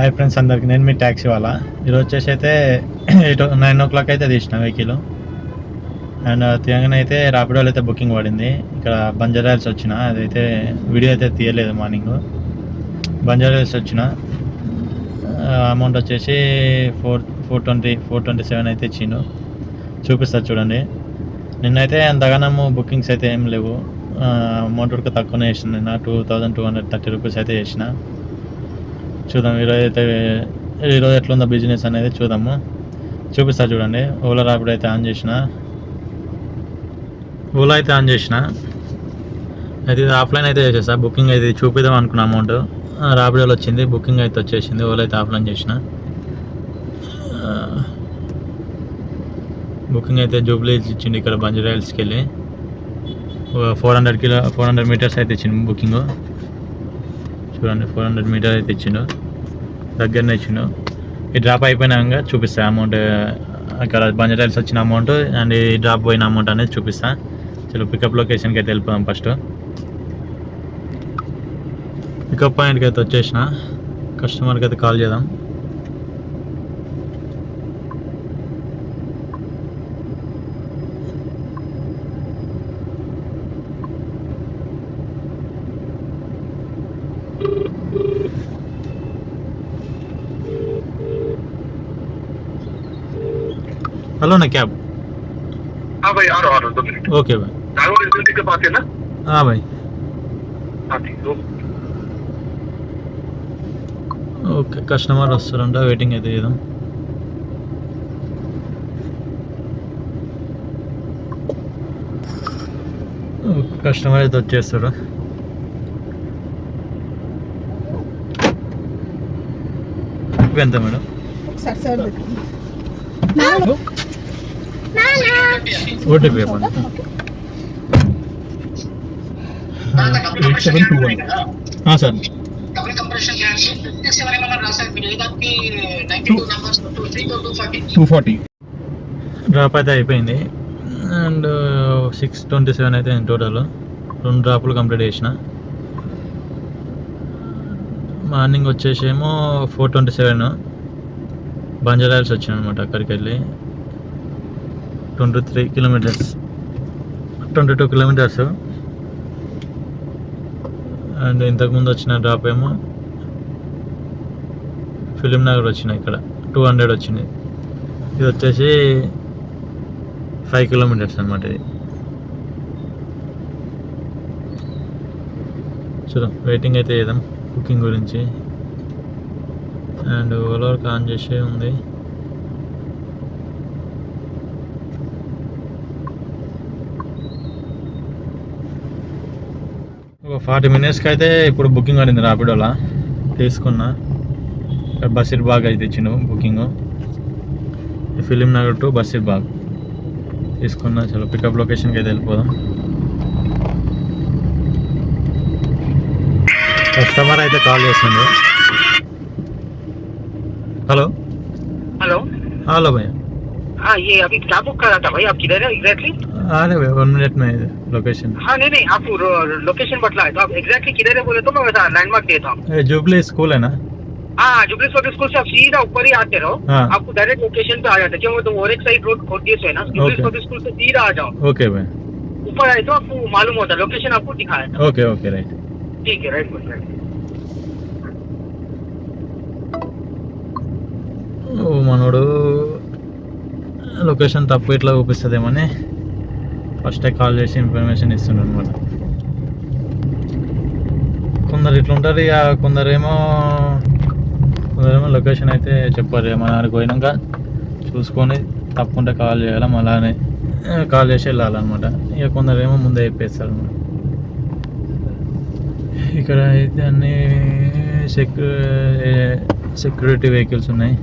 Hi friends అందరికి నేను మీ taxi వాళ్ళ. ఈరోజు వచ్చేసి అయితే ఎయిట్ నైన్ ఓ క్లాక్ అయితే తీసిన వెహికల్. అండ్ తీయగానే అయితే రాపిడోలో అయితే బుకింగ్ పడింది. ఇక్కడ బంజారాల్స్ వచ్చిన. అదైతే వీడియో అయితే తీయలేదు మార్నింగ్. బంజారాల్స్ వచ్చిన. అమౌంట్ వచ్చేసి four four twenty four twenty seven అయితే ఇచ్చిండు. చూపిస్తారు చూడండి. నిన్నైతే అంతగానము బుకింగ్స్ అయితే ఏం లేవు. అమౌంట్ కూడా తక్కువనే వేసిన నిన్న. Two thousand two hundred thirty rupees అయితే చేసిన. చూద్దాం. ఈరోజు అయితే ఈరోజు ఎట్లుందో బిజినెస్ అనేది చూద్దాము. చూపిస్తా చూడండి. ఓలా రాపిడ్ అయితే ఆన్ చేసిన. ఓలా అయితే ఆన్ చేసిన. అయితే ఇది ఆఫ్లైన్ అయితే చేసేసా బుకింగ్ అయితే చూపిద్దాం అనుకున్న అమౌంట్. రాపిడోలో వచ్చింది. బుకింగ్ అయితే వచ్చేసింది. ఓలా అయితే ఆఫ్లైన్ చేసిన. బుకింగ్ అయితే జూబ్లీ ఇచ్చింది ఇక్కడ బంజరాయిల్స్కి వెళ్ళి. Four hundred kilo four hundred metres అయితే ఇచ్చింది బుకింగ్. చూడండి ఫోర్ హండ్రెడ్ మీటర్ అయితే ఇచ్చిండు. దగ్గరనే ఇచ్చిండు ఈ డ్రాప్ అయిపోయినాక చూపిస్తా అమౌంట్ అక్కడ బంజారాయిల్స్ వచ్చిన అమౌంట్ అండ్ ఈ డ్రాప్ పోయిన అమౌంట్ అనేది చూపిస్తా. చలో పికప్ లొకేషన్కి అయితే వెళ్ళిపోదాం ఫస్ట్ పికప్ పాయింట్కి అయితే వచ్చేసిన. కస్టమర్కి అయితే కాల్ చేద్దాం. हेलो ना कैब हाँ भाई आ रहा हूँ आ रहा हूँ दो मिनट ओके भाई नागौर एजेंसी के पास है ना हाँ भाई हाँ ठीक दो ఓకే కస్టమర్ వస్తారంట వెయిటింగ్ అయితే చేద్దాం కస్టమర్ అయితే వచ్చేస్తాడు ఎంత మేడం ఒకసారి సైడ్ పెట్టు. OTP eight seven two one sir. Two forty drop అయితే అయిపోయింది. అండ్ సిక్స్ ట్వంటీ సెవెన్ అయితే టోటల్ రెండు డ్రాపులు కంప్లీట్ చేసిన. మార్నింగ్ వచ్చేసేమో ఫోర్ ట్వంటీ సెవెన్ బంజారాయల్స్ వచ్చాను అనమాట అక్కడికి వెళ్ళి twenty three kilometres twenty two kilometres and ఇంతకుముందు వచ్చిన డ్రాప్ ఏమో ఫిలిం నగర్ వచ్చినాయి ఇక్కడ. టూ హండ్రెడ్ వచ్చింది. ఇది వచ్చేసి ఫైవ్ కిలోమీటర్స్ అనమాట ఇది. చూద్దాం వెయిటింగ్ అయితే చేద్దాం కుకింగ్ గురించి. అండ్ ఓవర్ ఆన్ చేసే ఉంది. ఫార్టీ మినిట్స్కి అయితే ఇప్పుడు బుకింగ్ పడింది రాపిడోలా తీసుకున్నా ఇక్కడ బషీర్ బాగ్ అయితే ఇచ్చిండు బుకింగ్ ఫిలిం నగర్ టు బషీర్ బాగ్ తీసుకున్నా చలో పికప్ లొకేషన్కి అయితే వెళ్ళిపోదాం కస్టమర్ అయితే కాల్ చేస్తుండు హలో हेलो హలో భయ్య हाँ ये अभी क्या बुक करा था भाई आप किधर है एग्जैक्टली अरे भैया वन मिनट में लोकेशन हाँ नहीं नहीं आप लोकेशन बतला है तो आप एग्जैक्टली किधर है बोले तो मैं वैसा लैंडमार्क देता हूँ जुबली स्कूल है ना हाँ जुबली पब्लिक स्कूल से आप सीधा ऊपर ही आते रहो हाँ। आपको डायरेक्ट लोकेशन पे आ जाता है क्योंकि तो और एक साइड रोड खोद दिए से है ना जुबली Okay. पब्लिक स्कूल से सीधा आ जाओ ओके भाई ऊपर आए तो आपको मालूम होता है लोकेशन आपको दिखाया था ओके ओके राइट ठीक है राइट राइट ఓ మనోడు లొకేషన్ తప్పు ఇట్లా చూపిస్తుందేమని ఫస్టే కాల్ చేసి ఇన్ఫర్మేషన్ ఇస్తుండ్రు అనమాట కొందరు ఇట్లా ఉంటారు ఇక కొందరేమో కొందరేమో లొకేషన్ అయితే చెప్పారు మన ఆడికి పోయినాక చూసుకొని తప్పకుండా కాల్ చేయాలి అలానే కాల్ చేసి వెళ్ళాలన్నమాట. ఇక కొందరేమో ముందే చెప్పేస్తారు అనమాట ఇక్కడ అయితే అన్ని సెక్యూ సెక్యూరిటీ వెహికల్స్ ఉన్నాయి.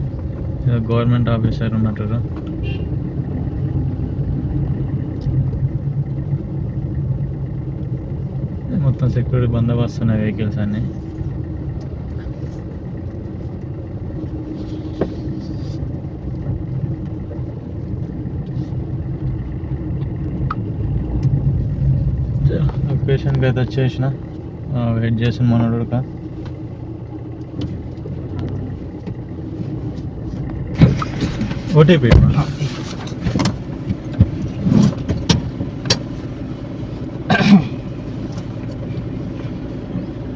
గవర్నమెంట్ ఆఫీసర్ ఉన్నట్టు. మొత్తం సెక్యూరిటీ బందోబస్తు ఉన్నాయి వెహికల్స్ అన్నీ. పేషెంట్ అయితే వచ్చేసిన. వెయిట్ చేసిన మనడుక ఓటీపీ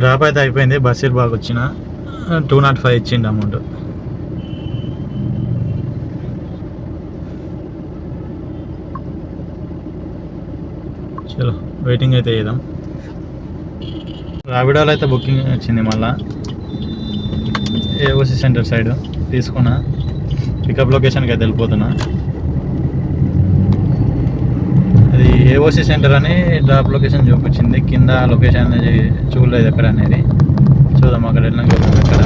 డ్రాప్ అయితే అయిపోయింది. బస్సు బాగా వచ్చిన. టూ నాట్ ఫైవ్ ఇచ్చిండు అమౌంట్ చలో వెయిటింగ్ అయితే చేద్దాం. రావిడాలో అయితే బుకింగ్ వచ్చింది మళ్ళా. ఏఓసి సెంటర్ సైడ్ తీసుకున్నా. పికప్ లొకేషన్కి అయితే వెళ్ళిపోతున్నా అది ఏఓసి సెంటర్ అని డ్రాప్ లొకేషన్ చూపించింది. కింద లొకేషన్ అనేది చూడలేదు ఎక్కడ అనేది. చూద్దాం అక్కడ వెళ్ళినాక చూద్దాం. ఎక్కడ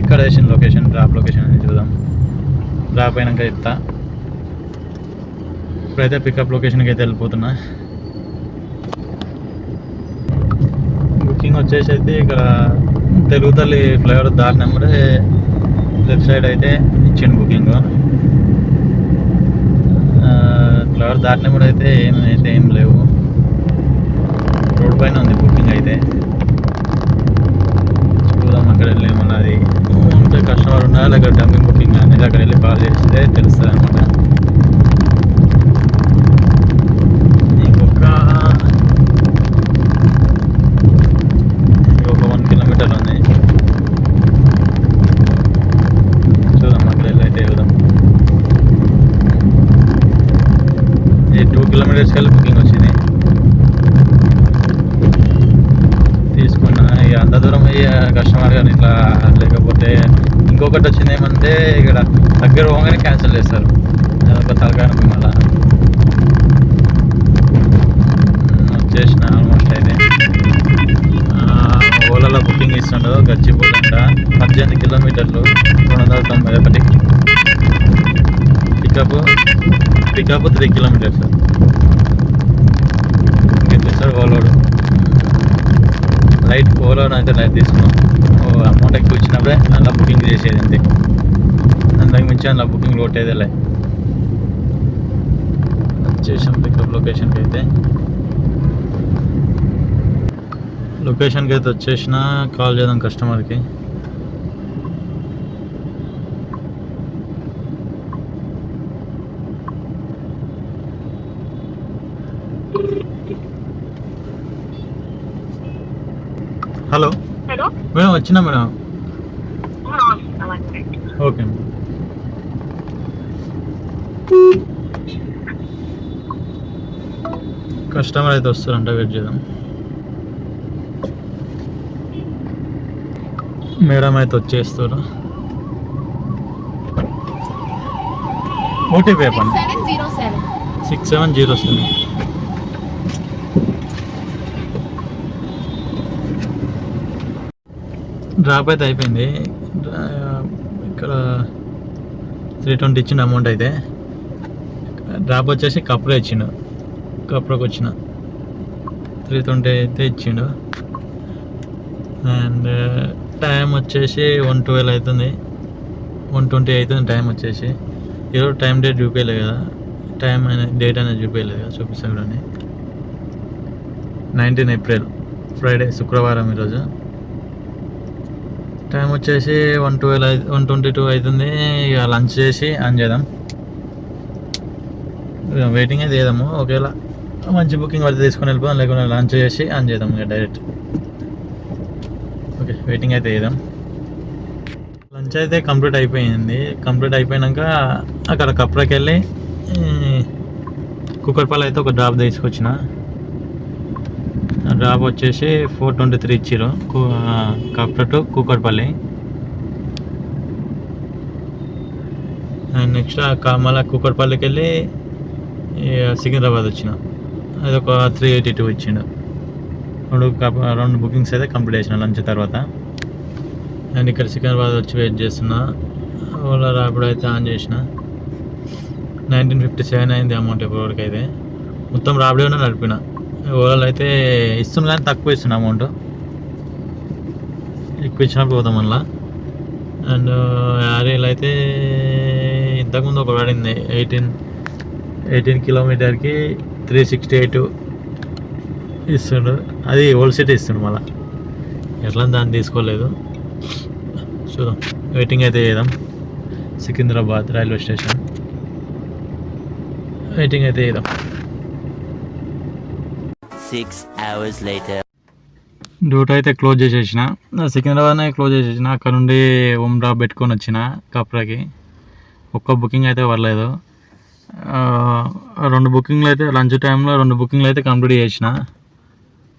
ఎక్కడ వేసిన లొకేషన్ డ్రాప్ లొకేషన్ అనేది చూద్దాం. డ్రాప్ అయినాక చెప్తా. ఇప్పుడైతే పికప్ లొకేషన్కి అయితే వెళ్ళిపోతున్నా. బుకింగ్ వచ్చేసి అయితే ఇక్కడ తెలుగు తల్లి ఫ్లైఓవర్ దారి నెంబర్ లెఫ్ట్ సైడ్ అయితే ఇచ్చిండు బుకింగ్ ఫ్లవర్ దాటిన కూడా అయితే ఏమైతే ఏం లేవు. రోడ్ పైన ఉంది బుకింగ్ అయితే. చూద్దాం అక్కడ వెళ్ళి మళ్ళీ అది. ఉంటే కస్టమర్ ఉన్నా లేకపోతే డమ్మింగ్ బుకింగ్ అనేది అక్కడ వెళ్ళి కాల్ చేస్తే తెలుస్తుంది అనమాట ఇంకొక ఇంకొక వన్ కిలోమీటర్ ఉంది చూద్దాం అక్కడ వెళ్ళి అయితే చూద్దాం ఈ టూ కిలోమీటర్స్ వెళ్ళి బుకింగ్ వచ్చింది. తీసుకున్నా ఇక అంత దూరం అయ్యే కస్టమర్ కానీ ఇట్లా లేకపోతే ఇంకొకటి వచ్చింది ఏమంటే ఇక్కడ దగ్గర పోగానే క్యాన్సిల్ చేస్తారు. అదొక తలకాయ మళ్ళా. వచ్చేసిన ఆల్మోస్ట్ అయితే. ఓలాలో బుకింగ్ ఇస్తుండో గచ్చిపోతుంట పద్దెనిమిది కిలోమీటర్లు రెండు వందల తొంభై ఒకటి. Pickup pickup three kilometres. Sir ఓలోడు light ఓలోడ్ అయితే లైట్ తీసుకున్నాం. ఓ అమౌంట్ ఎక్కువ ఇచ్చినప్పుడే అలా బుకింగ్ చేసేది అంతే. అంతకు మించి అలా బుకింగ్ కొట్టేదే లే. వచ్చేసాం పికప్ లొకేషన్కి అయితే. లొకేషన్కి అయితే వచ్చేసిన కాల్ చేద్దాం కస్టమర్కి హలో. హలో. మేడం వచ్చినా మేడం? ఓకే కస్టమర్ అయితే వస్తారంట వెయిట్ చేద్దాం. మేడం అయితే వచ్చేస్తారు. ఓటీపీ చెప్పండి six seven zero seven drop అయితే అయిపోయింది. ఇక్కడ త్రీ ట్వంటీ ఇచ్చిన అమౌంట్ అయితే. డ్రాప్ వచ్చేసి కప్రా ఇచ్చిండు. కప్రాకి వచ్చిన. త్రీ ట్వంటీ అయితే ఇచ్చిండు. అండ్ టైం వచ్చేసి వన్ ట్వెల్వ్ అవుతుంది. వన్ ట్వంటీ అవుతుంది టైం వచ్చేసి. ఈరోజు టైం డేట్ చూపించలేదు కదా. టైం అనేది డేట్ అనేది చూపించలేదు కదా చూపిస్తాను చూడండి. నైన్టీన్ ఏప్రిల్ ఫ్రైడే శుక్రవారం ఈరోజు. టైం వచ్చేసి one twelve one twenty two అవుతుంది ఇక లంచ్ చేసి ఆన్ చేద్దాం. వెయిటింగ్ అయితే చేద్దాము. ఒకవేళ మంచి బుకింగ్ అయితే తీసుకొని వెళ్ళిపోదాం. లేకుండా లంచ్ చేసి ఆన్ చేద్దాం ఇక డైరెక్ట్ ఓకే వెయిటింగ్ అయితే చేద్దాం. లంచ్ అయితే కంప్లీట్ అయిపోయింది. కంప్లీట్ అయిపోయాక అక్కడ కప్రాకి వెళ్ళి కుక్కర్పల్లి అయితే ఒక డ్రాప్ తీసుకొచ్చిన. డ్రాప్ వచ్చేసి ఫోర్ ట్వంటీ త్రీ ఇచ్చిరు Kapra to Kukatpally. And next మళ్ళీ కూకట్పల్లికి వెళ్ళి సికింద్రాబాద్ వచ్చిన. అది ఒక త్రీ ఎయిటీ టూ ఇచ్చిండు. రెండు రెండు బుకింగ్స్ అయితే కంప్లీట్ చేసిన లంచ్ తర్వాత. అండ్ ఇక్కడ సికింద్రాబాద్ వచ్చి వెయిట్ చేస్తున్నా. ఓలా ర్యాపిడ్ అయితే ఆన్ చేసిన. నైన్టీన్ ఫిఫ్టీ సెవెన్ అయింది అమౌంట్ ఇప్పటివరకు అయితే మొత్తం రాబడిలోనే నడిపిన. ఓలాలో అయితే ఇస్తున్నా కానీ తక్కువ ఇస్తున్నా అమౌంట్. ఎక్కువ ఇచ్చినప్పుడు పోతాం మళ్ళా. అండ్ యారీలు అయితే ఇంతకుముందు ఒక పడింది ఎయిటీన్ ఎయిటీన్ కిలోమీటర్కి త్రీ సిక్స్టీ ఎయిట్ ఇస్తుండు. అది ఓల్డ్ సిటీ ఇస్తుండు మళ్ళా. ఎట్లా దాన్ని తీసుకోలేదు. చూద్దాం. వెయిటింగ్ అయితే చేద్దాం. Secunderabad railway station. వెయిటింగ్ అయితే చేద్దాం. సిక్స్ అవర్స్ లేటర్ డ్యూటీ అయితే క్లోజ్ చేసేసిన. సికింద్రాబాద్నే క్లోజ్ చేసేసిన. అక్కడ నుండి ఉమ్రా పెట్టుకొని వచ్చిన కప్రాకి. ఒక్క బుకింగ్ అయితే పర్లేదు. రెండు బుకింగ్లు అయితే లంచ్ టైంలో రెండు బుకింగ్లు అయితే కంప్లీట్ చేసిన.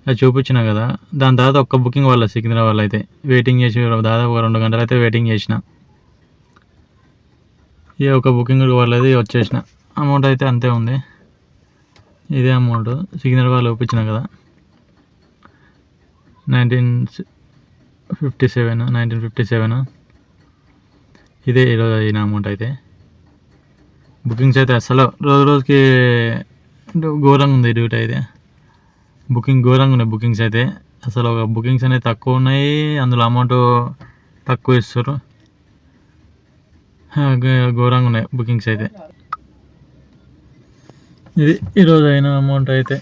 అది చూపించిన కదా. దాని తర్వాత ఒక్క బుకింగ్ వల్ల సికింద్రాబాద్ అయితే. వెయిటింగ్ చేసి దాదాపు ఒక రెండు గంటలు అయితే వెయిటింగ్ చేసిన. ఏ ఒక బుకింగ్ కూడా పర్లేదు వచ్చేసిన. అమౌంట్ అయితే అంతే ఉంది. ఇదే అమౌంట్ సిగ్నల్ వాళ్ళు చూపించిన కదా. Nineteen fifty seven nineteen fifty seven ఇదే ఈరోజు అయిన అమౌంట్ అయితే. బుకింగ్స్ అయితే అసలు రోజు రోజుకి ఘోరంగా ఉంది డ్యూటీ అయితే. బుకింగ్ ఘోరంగా ఉన్నాయి బుకింగ్స్ అయితే. అసలు ఒక బుకింగ్స్ అనేవి తక్కువ ఉన్నాయి అందులో అమౌంట్ తక్కువ ఇస్తారు ఘోరంగా ఉన్నాయి బుకింగ్స్ అయితే. ఇది ఈరోజు అయిన అమౌంట్ అయితే.